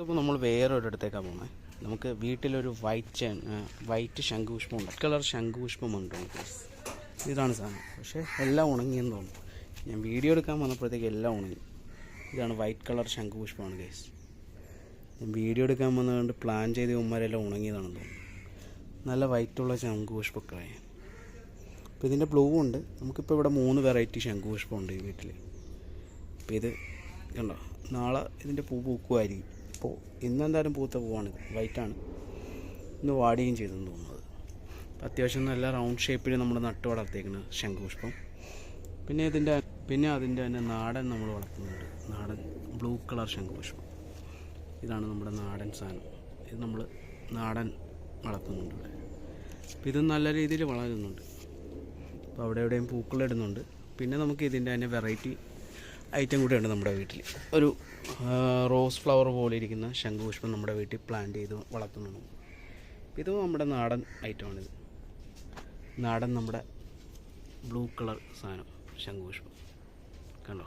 ഇപ്പോൾ നമ്മൾ വേറൊരിടത്തേക്കാണ് പോകുന്നത് നമുക്ക് വീട്ടിലൊരു വൈറ്റ് വൈറ്റ് ശംഖുപുഷ്പം ഉണ്ട്. കളർ ശംഖുപുഷ്പം ഉണ്ട് ഇതാണ് സാധനം. പക്ഷേ എല്ലാം ഉണങ്ങിയെന്ന് തോന്നുന്നു. ഞാൻ വീഡിയോ എടുക്കാൻ വന്നപ്പോഴത്തേക്ക് എല്ലാം ഉണങ്ങി. ഇതാണ് വൈറ്റ് കളർ ശംഖുപുഷ്പമാണ് ഗേസ് ഞാൻ വീഡിയോ എടുക്കാൻ വന്നതുകൊണ്ട് പ്ലാൻ ചെയ്ത് ഉമ്മരെല്ലാം ഉണങ്ങിയതാണെന്ന് തോന്നുന്നു. നല്ല വൈറ്റുള്ള ശംഖുപുഷ്പമൊക്കെ അപ്പോൾ ഇതിന്റെ ബ്ലൂ ഉണ്ട്. നമുക്കിപ്പോൾ ഇവിടെ മൂന്ന് വെറൈറ്റി ശംഖുപുഷ്പമുണ്ട് ഈ വീട്ടിൽ അപ്പോൾ ഇത് കണ്ടോ? നാളെ ഇതിന്റെ പൂ പൂക്കുമായിരിക്കും. ഇപ്പോൾ ഇന്നെന്തായാലും പൂത്ത പൂവാണ്. വൈറ്റാണ്. ഇന്ന് വാടുകയും ചെയ്തെന്ന് തോന്നുന്നത്. അത്യാവശ്യം നല്ല റൗണ്ട് ഷേപ്പിൽ നമ്മൾ നട്ട് വളർത്തിയേക്കുന്നത് ശംഖുപുഷ്പം. പിന്നെ ഇതിന്റെ പിന്നെ അതിന്റെ തന്നെ നാടൻ നമ്മൾ വളർത്തുന്നുണ്ട്. നാടൻ ബ്ലൂ കളർ ശംഖുപുഷ്പം. ഇതാണ് നമ്മുടെ നാടൻ സാധനം. ഇത് നമ്മൾ നാടൻ വളർത്തുന്നുണ്ട് ഇവിടെ. അപ്പോൾ ഇത് നല്ല രീതിയിൽ വളരുന്നുണ്ട്. അപ്പോൾ അവിടെ എവിടെയും പൂക്കളിടുന്നുണ്ട് പിന്നെ നമുക്ക് ഇതിന്റെ തന്നെ വെറൈറ്റി ഐറ്റം കൂടെയുണ്ട് നമ്മുടെ വീട്ടിൽ ഒരു റോസ് ഫ്ലവർ പോലെ ഇരിക്കുന്ന ശംഖുപുഷ്പം നമ്മുടെ വീട്ടിൽ പ്ലാന്റ് ചെയ്ത് വളർത്തുന്നുണ്ട്. ഇത് നമ്മുടെ നാടൻ ഐറ്റമാണിത് നാടൻ നമ്മുടെ ബ്ലൂ കളർ സാധനം ശംഖുപുഷ്പം. കണ്ടോ?